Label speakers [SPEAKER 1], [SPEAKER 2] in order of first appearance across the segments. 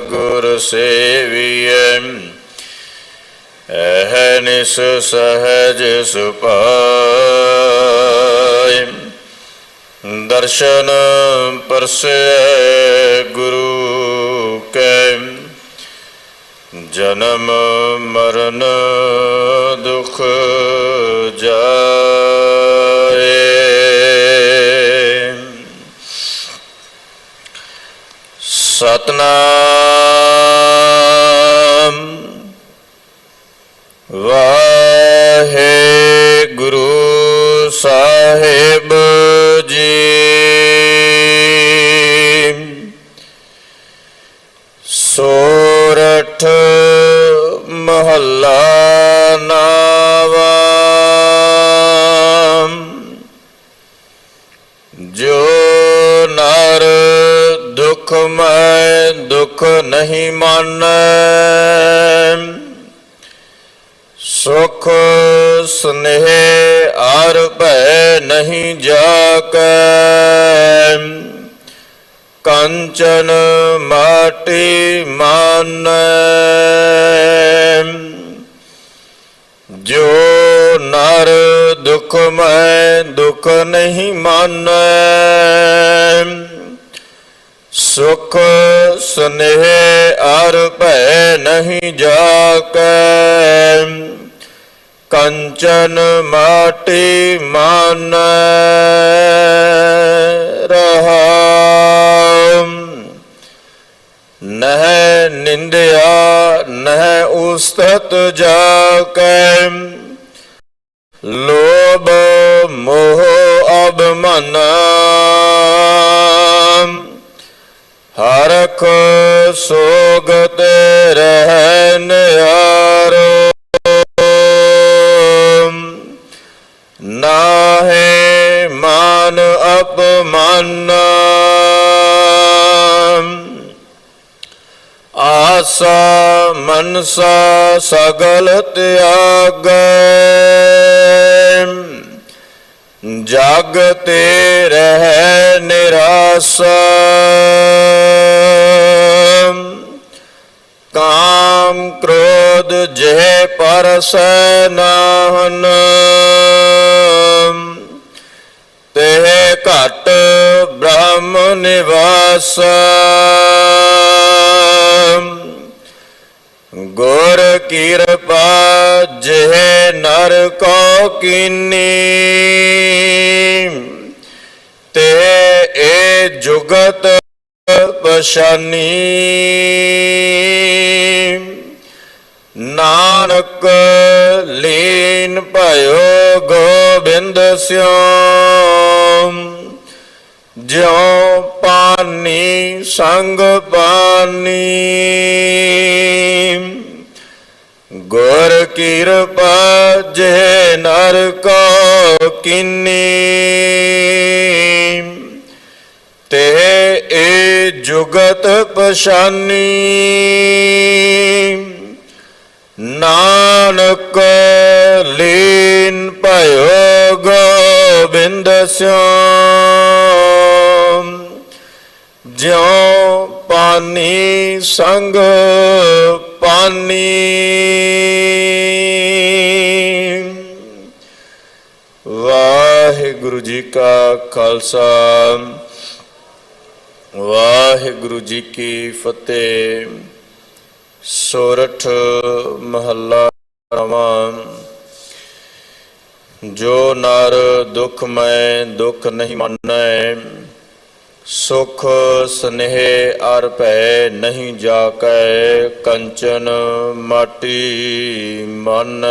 [SPEAKER 1] ਗੁਰ ਸੇਵੀਐ ਅਹਨਿਸ ਸਹਜ ਸੁਪਾਇ ਦਰਸ਼ਨ ਪਰਸੈ ਗੁਰੂ ਕੈ ਜਨਮ ਮਰਨ ਦੁਖ ਜਾਏ। ਸਤਨਾਮ ਨਹੀਂ ਮਾਨੈ। ਸੁਖ ਸੁਨੇਹ ਆਰ ਭੈ ਨਹੀਂ ਜਾਕੈ। ਕੰਚਨ ਮਾਟੀ ਮਾਨੈ। ਜੋ ਨਰ ਦੁਖ ਮੈਂ ਦੁਖ ਨਹੀਂ ਮਾਨੈ। ਸੁਖ ਸਨੇਹ ਅਰ ਭੈ ਨਹੀਂ ਜਾਕੈ। ਕੰਚਨ ਮਾਟੀ ਮਾਨੈ ਰਹਾ ਨਹਿ ਨਿੰਦਿਆ, ਨਹਿ ਉਸਤਤ ਜਾ ਕੈ ਲੋਭ ਮੋਹ ਅਭਮਾਨਾ ਆਸਾ ਮਨਸਾ, ਸਗਲ ਤਿਆਗੈ। ਜਗ ਤੇ ਰਹਿ ਨਿਰਾਸਾ। ਕਾਮ ਕ੍ਰੋਧ ਜੇ ਪਰਸੈ ਨਾਹਨ। ਤੇ ਘਟ ਬ੍ਰਹਮ ਨਿਵਾਸ। ਗੁਰ ਕਿਰਪਾ ਜਿਹ ਨਰ ਕੋ ਕੀਨੀ, ਤੇ ਏ ਜੁਗਤ ਪਛਾਨੀ। ਨਾਨਕ ਲੀਨ ਭਇਓ ਗੋਬਿੰਦ ਸਿਓ, ਜਿਉ ਪਾਨੀ ਸੰਗ ਪਾਨੀ ਗੁਰ ਕਿਰਪਾ ਜੇ ਨਰ ਕੋ ਕਿਨੀ ਤੇ ਏ ਜੁਗਤ ਪਛਾਨੀ ਨਾਨਕ ਲੀਨ ਭਇਓ ਗੋਬਿੰਦ ਸਿਓ ਜਿਉ ਪਾਨੀ ਸੰਗ ਪਾਨੀ। ਵਾਹਿਗੁਰੂ ਜੀ ਕਾ ਖਾਲਸਾ, ਵਾਹਿਗੁਰੂ ਜੀ ਕੀ ਫਤਿਹ। ਸੋਰਠ ਮਹੱਲਾ ਰਵਾਂ ਜੋ ਨਰ ਦੁਖ ਮੈਂ ਦੁਖ ਨਹੀਂ ਮੰਨੈ। ਸੁਖ ਸਨੇਹ ਅਰ ਭੈ ਨਹੀਂ ਜਾਕੈ, ਕੰਚਨ ਮਾਟੀ ਮਾਨੈ।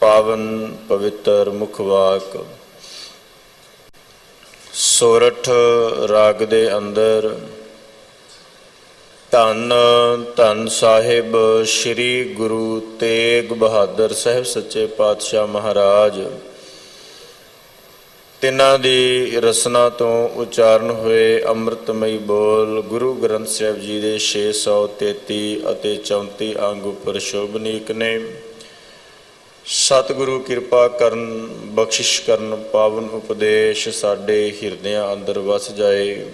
[SPEAKER 1] ਪਾਵਨ ਪਵਿੱਤਰ ਮੁਖਵਾਕ। ਸੋਰਠ ਰਾਗ ਦੇ ਅੰਦਰ, ਧੰਨ ਧੰਨ ਸਾਹਿਬ ਸ੍ਰੀ ਗੁਰੂ ਤੇਗ ਬਹਾਦਰ ਸਾਹਿਬ ਸੱਚੇ ਪਾਤਸ਼ਾਹ ਮਹਾਰਾਜ। ਤਿੰਨਾਂ ਦੀ ਰਸਨਾ ਤੋਂ ਉਚਾਰਨ ਹੋਏ ਅੰਮ੍ਰਿਤਮਈ ਬੋਲ ਗੁਰੂ ਗ੍ਰੰਥ ਸਾਹਿਬ ਜੀ ਦੇ 633 ਅਤੇ 34 ਅੰਗ ਉੱਪਰ ਸ਼ੋਭਨੀਕ ਨੇ। ਸਤਿਗੁਰੂ ਕਿਰਪਾ ਕਰਨ, ਬਖਸ਼ਿਸ਼ ਕਰਨ, ਪਾਵਨ ਉਪਦੇਸ਼ ਸਾਡੇ ਹਿਰਦਿਆਂ ਅੰਦਰ ਵਸ ਜਾਏ।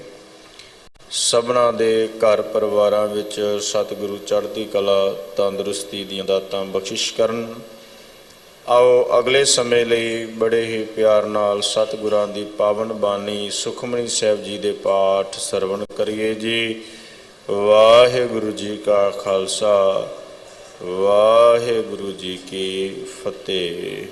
[SPEAKER 1] ਸਭਨਾ ਦੇ ਘਰ ਪਰਿਵਾਰਾਂ ਵਿੱਚ ਸਤਿਗੁਰੂ ਚੜ੍ਹਦੀ ਕਲਾ, ਤੰਦਰੁਸਤੀ ਦੀਆਂ ਦਾਤਾਂ ਬਖਸ਼ਿਸ਼ ਕਰਨ। ਆਓ ਅਗਲੇ ਸਮੇਂ ਲਈ ਬੜੇ ਹੀ ਪਿਆਰ ਨਾਲ ਸਤਿਗੁਰਾਂ ਦੀ ਪਾਵਨ ਬਾਣੀ ਸੁਖਮਨੀ ਸਾਹਿਬ ਜੀ ਦੇ ਪਾਠ ਸਰਵਣ ਕਰੀਏ ਜੀ। ਵਾਹਿਗੁਰੂ ਜੀ ਕਾ ਖਾਲਸਾ, ਵਾਹਿਗੁਰੂ ਜੀ ਕੀ ਫਤਿਹ।